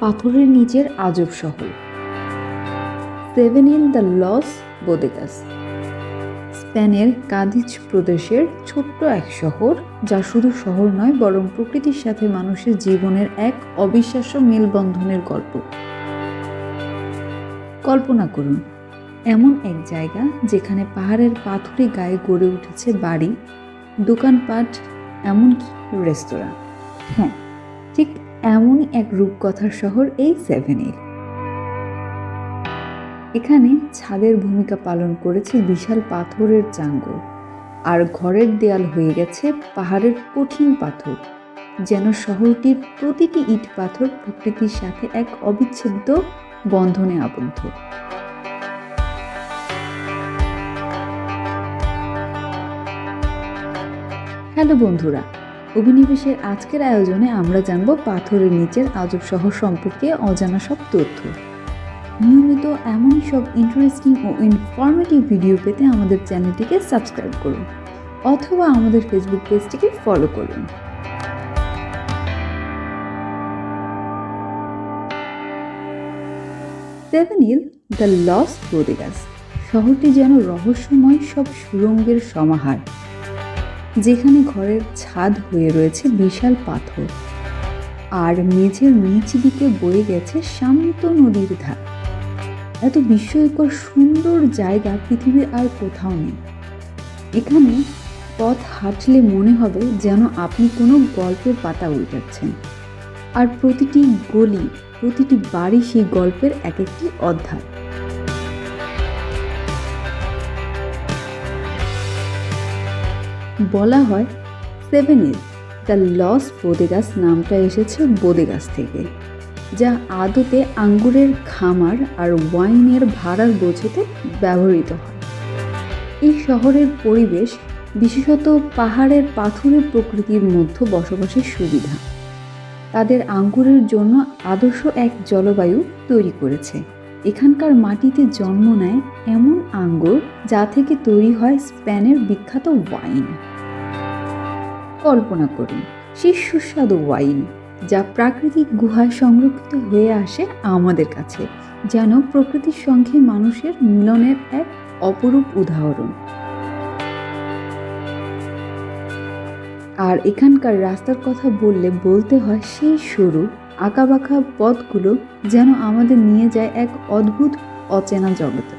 পাথরের নিচের আজব শহর। Setenil de las Bodegas স্পেনের কাদিজ প্রদেশের ছোট্ট এক শহর, যা শুধু শহর নয়, বরং প্রকৃতির সাথে মানুষের জীবনের এক অবিশ্বাস্য মেলবন্ধনের গল্প। কল্পনা করুন, এমন এক জায়গা যেখানে পাহাড়ের পাথুরে গায়ে গড়ে উঠেছে বাড়ি, দোকানপাট, এমনকি রেস্তোরাঁ। হ্যাঁ ঠিক এমনই এক রূপকথার শহর এই সেভেন ইল এখানে ছাদের ভূমিকা পালন করেছে বিশাল পাথরের চাঙ্গর, আর ঘরের দেয়াল হয়ে গেছে পাহাড়ের কঠিন পাথর, যেন শহরটির প্রতিটি ইট পাথর প্রকৃতির সাথে এক অবিচ্ছেদ্য বন্ধনে আবদ্ধ। হ্যালো বন্ধুরা অভিনিবেশের আজকের আয়োজনে আমরা জানব পাথরের নিচের আজব শহর সম্পর্কে অজানা সব তথ্য। নিয়মিত এমনই সব ইন্টারেস্টিং ও ইনফরমেটিভ ভিডিও পেতে আমাদের চ্যানেলটিকে সাবস্ক্রাইব করুন, অথবা আমাদের ফেসবুক পেজটিকে ফলো করুন। Setenil de las Bodegas শহরটি যেন রহস্যময় সব সুরঙ্গের সমাহার। যেখানে ঘরের ছাদ হয়ে রয়েছে বিশাল পাথর। আর মেঝের নিচ দিকে বয়ে গেছে শান্ত নদীর ধার। এত বিস্ময়কর সুন্দর জায়গা পৃথিবীর আর কোথাও নেই। এখানে পথ হাঁটলে মনে হবে যেন আপনি কোনো গল্পের পাতা উল্টাচ্ছেন। আর প্রতিটি গলি, প্রতিটি বাড়ি সেই গল্পের এক একটি অধ্যায়। বলা হয় Setenil de las Bodegas নামটা এসেছে বোদেগাস থেকে, যা আদতে আঙ্গুরের খামার আর ওয়াইনের ভাড়ার বোঝাতে ব্যবহৃত হয়। এই শহরের পরিবেশ বিশেষত পাহাড়ের পাথুরে প্রকৃতির মধ্যে বসবাসের সুবিধা। তাদের আঙ্গুরের জন্য আদর্শ এক জলবায়ু তৈরি করেছে। এখানকার মাটিতে জন্ম নেয় এমন আঙ্গুর যা থেকে তৈরি হয় স্পেনের বিখ্যাত ওয়াইন। কল্পনা করুন, সেই সুস্বাদু ওয়াইন যা প্রাকৃতিক গুহায় সংরক্ষিত হয়ে আসে আমাদের কাছে, যেন প্রকৃতির সঙ্গে মানুষের মিলনের এক অপরূপ উদাহরণ। আর এখানকার রাস্তার কথা বললে বলতে হয় সেই সরু আঁকাবাঁকা পথগুলো যেন আমাদের নিয়ে যায় এক অদ্ভুত, অচেনা জগতে।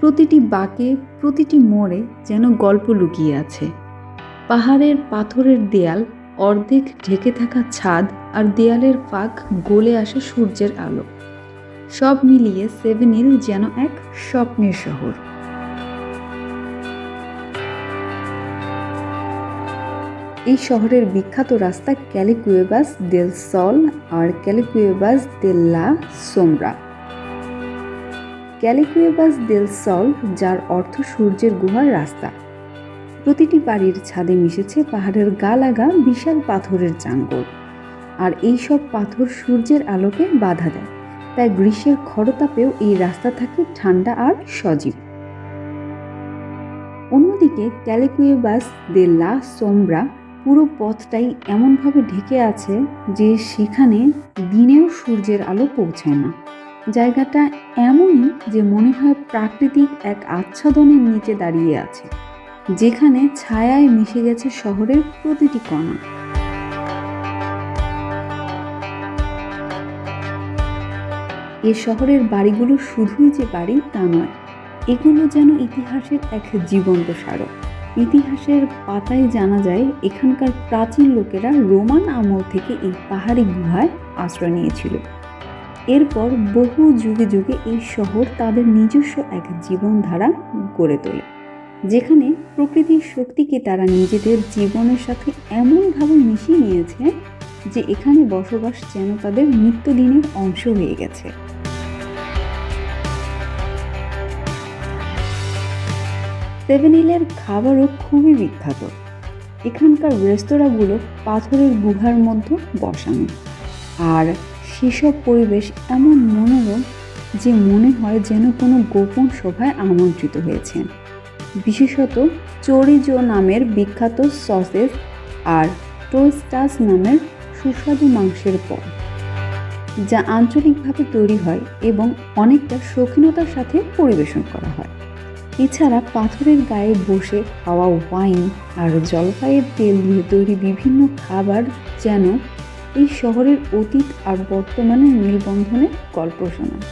প্রতিটি বাঁকে, প্রতিটি মোড়ে যেন গল্প লুকিয়ে আছে। পাহাড়ের পাথরের দেয়াল, অর্ধেক ঢেকে থাকা ছাদ আর দেয়ালের ফাঁক গলে আসে সূর্যের আলো। সব মিলিয়ে সেভেন ইল যেন এক স্বপ্নের শহর। এই শহরের বিখ্যাত রাস্তা ক্যালিকুয়েবাস দেল সল আর ক্যালিকুয়েবাস দেল লা সোমরা ক্যালিকুয়েবাস দেল সল যার অর্থ সূর্যের গুহার রাস্তা। প্রতিটি বাড়ির ছাদে মিশেছে পাহাড়ের গা লাগা বিশাল পাথরের চাঙ্গর আর এই সব পাথর সূর্যের আলোকে বাধা দেয়। তাই গ্রীষ্মের খরতাপেও এই রাস্তা থাকে ঠান্ডা আর সজীব। অন্যদিকে ক্যালিকুয়েবাস দে লা সোমব্রা পুরো পথটাই এমনভাবে ঢেকে আছে যে সেখানে দিনেও সূর্যের আলো পৌঁছায় না। জায়গাটা এমনই যে মনে হয় প্রাকৃতিক এক আচ্ছাদনের নিচে দাঁড়িয়ে আছে, যেখানে ছায়ায় মিশে গেছে শহরের প্রতিটি কণা। এ শহরের বাড়িগুলো শুধুই যে বাড়ি তা নয়, এগুলো যেন ইতিহাসের এক জীবন্ত স্মারক। ইতিহাসের পাতায় জানা যায়, এখানকার প্রাচীন লোকেরা রোমান আমল থেকে এই পাহাড়ি গুহায় আশ্রয় নিয়েছিল। এরপর বহু যুগে যুগে এই শহর তাদের নিজস্ব এক জীবনধারা গড়ে তোলে, যেখানে প্রকৃতির শক্তিকে তারা নিজেদের জীবনের সাথে এমনভাবে মিশিয়ে নিয়েছে যে এখানে বসবাস যেন তাদের নিত্যদিনের অংশ হয়ে গেছে। সেভেন ইলের খাবারও খুবই বিখ্যাত। এখানকার রেস্তোরাঁগুলো পাথরের গুহার মধ্যে বসানো। আর সেসব পরিবেশ এমন মনোরম যে মনে হয় যেন কোনো গোপন সভায় আমন্ত্রিত হয়েছেন বিশেষত চরিজো নামের বিখ্যাত সসেস আর টোস্টাস নামের সুস্বাদু মাংসের পদ, যা আঞ্চলিকভাবে তৈরি হয় এবং অনেকটা শৌখিনতার সাথে পরিবেশন করা হয়। এছাড়া পাথরের গায়ে বসে খাওয়া ওয়াইন আর জলপাইয়ের তেল দিয়ে তৈরি বিভিন্ন খাবার যেন এই শহরের অতীত আর বর্তমানের মেলবন্ধনের গল্প শোনায়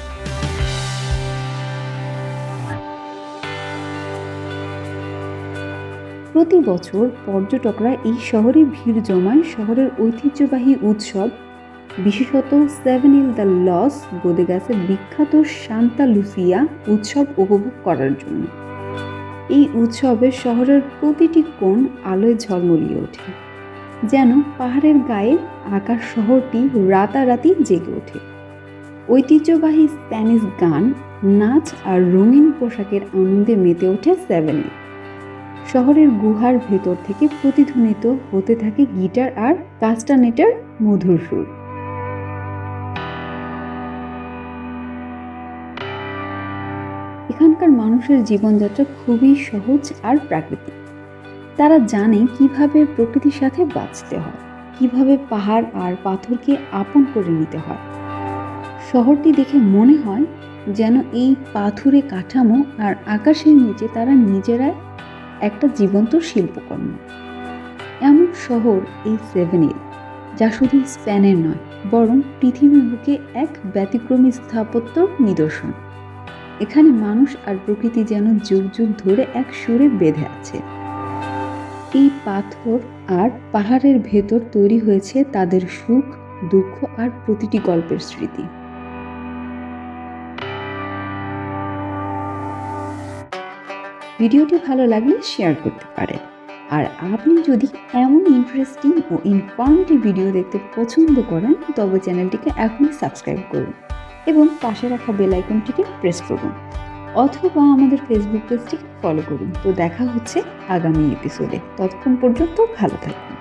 প্রতি বছর পর্যটকরা এই শহরে ভিড় জমায় শহরের ঐতিহ্যবাহী উৎসব বিশেষত সেভেন ইল দ্য লস বোদেগাসের বিখ্যাত সান্তা লুসিয়া উৎসব উপভোগ করার জন্য। এই উৎসবে শহরের প্রতিটি কোণ আলোয় ঝলমলিয়ে ওঠে, যেন পাহাড়ের গায়ে আকার শহরটি রাতারাতি জেগে ওঠে। ঐতিহ্যবাহী স্প্যানিশ গান, নাচ আর রঙিন পোশাকের আনন্দে মেতে ওঠে সেভেন শহরের গুহার ভেতর থেকে প্রতিধ্বনিত হতে থাকে গিটার আর কাস্টানেটার মধুর সুর। এখানকার মানুষের জীবনযাত্রা খুবই সহজ আর প্রাকৃতিক। তারা জানে কীভাবে প্রকৃতির সাথে বাঁচতে হয়, কীভাবে পাহাড় আর পাথরকে আপন করে নিতে হয়। শহরটি দেখে মনে হয় যেন এই পাথুরে কাঠামো আর আকাশের নিচে তারা নিজেরাই একটা জীবন্ত শিল্পকর্ম। এমন শহর এই সেভেন যা শুধু স্প্যানের নয়, বরং পৃথিবীর বুকে এক ব্যতিক্রমী স্থাপত্যর নিদর্শন। এখানে মানুষ আর প্রকৃতি যেন যুগ যুগ ধরে এক সুরে বেঁধে আছে। এই পাথর আর পাহাড়ের ভেতর তৈরি হয়েছে তাদের সুখ, দুঃখ আর প্রতিটি গল্পের স্মৃতি। ভিডিওটি ভালো লাগলে শেয়ার করতে পারেন। আর আপনি যদি এমন ইন্টারেস্টিং ও ইনফর্মেটিভ ভিডিও দেখতে পছন্দ করেন, তবে চ্যানেলটিকে এখনই সাবস্ক্রাইব করুন। এবং পাশে রাখা বেল আইকনটিকে প্রেস করুন অথবা আমাদের ফেসবুক পেজটিকে ফলো করুন। তো দেখা হচ্ছে আগামী এপিসোডে ততক্ষণ পর্যন্ত ভালো থাকুন।